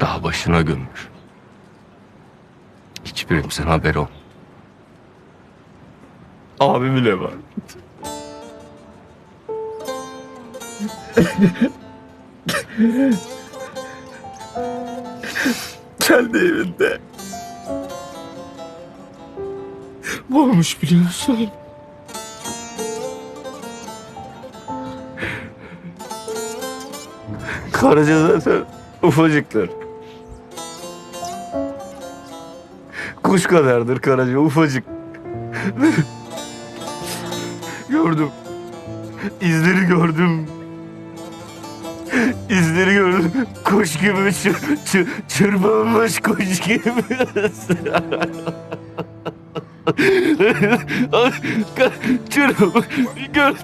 dağ başına gömmüş. Hiçbirimizin haberi olmadı. Abi bile var. Kendi evinde. Varmış biliyorsun. Karaca zaten ufacıktır. Kuş kadardır Karaca ufacık. gördüm. İzleri gördüm. İzleri gördüm. Kuş gibi çır, çır, çırpınmış kuş gibi. Çırpınmış. Gör.